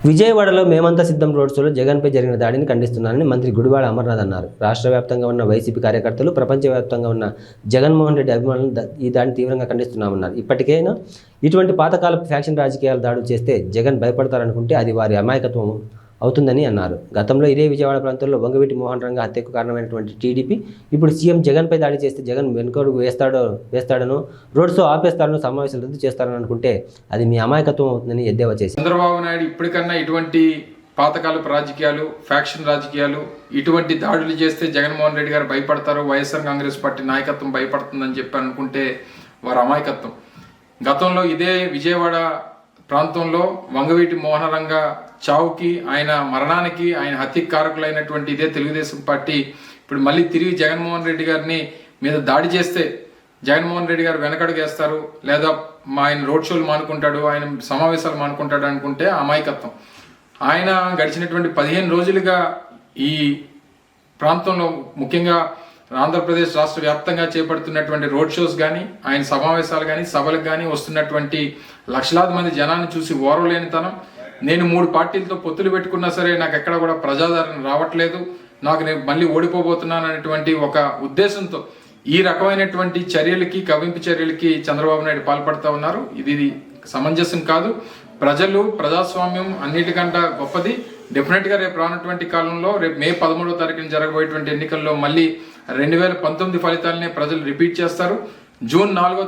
విజయవాడలో మేమంతా సిద్ధం రోడ్ షోలో జగన్పై జరిగిన దాడిని ఖండిస్తున్నానని మంత్రి గుడివాడ అమర్నాథ్ అన్నారు. రాష్ట్ర వ్యాప్తంగా ఉన్న వైసీపీ కార్యకర్తలు ప్రపంచవ్యాప్తంగా ఉన్న జగన్మోహన్ రెడ్డి అభిమానులు ఈ దాడిని తీవ్రంగా ఖండిస్తున్నామన్నారు. ఇప్పటికైనా ఇటువంటి పాతకాలపు ఫ్యాక్షన్ రాజకీయాలు దాడులు చేస్తే జగన్ భయపడతారనుకుంటే అది వారి అమాయకత్వం అవుతుందని అన్నారు. గతంలో ఇదే విజయవాడ ప్రాంతంలో వంగవీటి మోహన్ రంగ హత్యకు కారణమైనటువంటి టీడీపీ ఇప్పుడు సీఎం జగన్పై దాడి చేస్తే జగన్ వెనుకడుగు వేస్తాడో వేస్తాడను రోడ్ షో ఆపేస్తాడను సమావేశాలు రద్దు చేస్తారని అనుకుంటే అది మీ అమాయకత్వం అవుతుందని ఎద్దేవా చేసి చంద్రబాబు నాయుడు ఇప్పటికన్నా ఇటువంటి పాతకాలపు రాజకీయాలు ఫ్యాక్షన్ రాజకీయాలు ఇటువంటి దాడులు చేస్తే జగన్మోహన్ రెడ్డి గారు భయపడతారు వైఎస్ఆర్ కాంగ్రెస్ పార్టీ నాయకత్వం భయపడుతుందని చెప్పి అనుకుంటే వారి అమాయకత్వం. గతంలో ఇదే విజయవాడ ప్రాంతంలో వంగవీటి మోహనరంగ చావుకి ఆయన మరణానికి ఆయన హత్య కారకులైనటువంటి ఇదే తెలుగుదేశం పార్టీ ఇప్పుడు మళ్ళీ తిరిగి జగన్మోహన్ రెడ్డి గారిని మీద దాడి చేస్తే జగన్మోహన్ రెడ్డి గారు వెనకడుగేస్తారు. లేదా మా ఆయన రోడ్ షోలు మానుకుంటాడు ఆయన సమావేశాలు మానుకుంటాడు అనుకుంటే అమాయకత్వం. ఆయన గడిచినటువంటి పదిహేను రోజులుగా ఈ ప్రాంతంలో ముఖ్యంగా ఆంధ్రప్రదేశ్ రాష్ట్ర వ్యాప్తంగా చేపడుతున్నటువంటి రోడ్ షోస్ కానీ ఆయన సమావేశాలు కానీ సభలకు కానీ వస్తున్నటువంటి లక్షలాది మంది జనాన్ని చూసి ఓరవలేనితనం. నేను మూడు పార్టీలతో పొత్తులు పెట్టుకున్నా సరే నాకు ఎక్కడ కూడా ప్రజాదరణ రావట్లేదు. నాకు నేను మళ్ళీ ఓడిపోబోతున్నాను అనేటువంటి ఒక ఉద్దేశంతో ఈ రకమైనటువంటి చర్యలకి కవింపు చర్యలకి చంద్రబాబు నాయుడు పాల్పడుతూ ఉన్నారు. ఇది సమంజసం కాదు. ప్రజలు ప్రజాస్వామ్యం అన్నిటికంటే గొప్పది. డెఫినెట్గా రేపు రానటువంటి కాలంలో రేపు మే పదమూడవ తారీఖున జరగబోయేటువంటి ఎన్నికల్లో మళ్ళీ రెండు వేల పంతొమ్మిది ఫలితాలనే ప్రజలు రిపీట్ చేస్తారు. జూన్ నాలుగో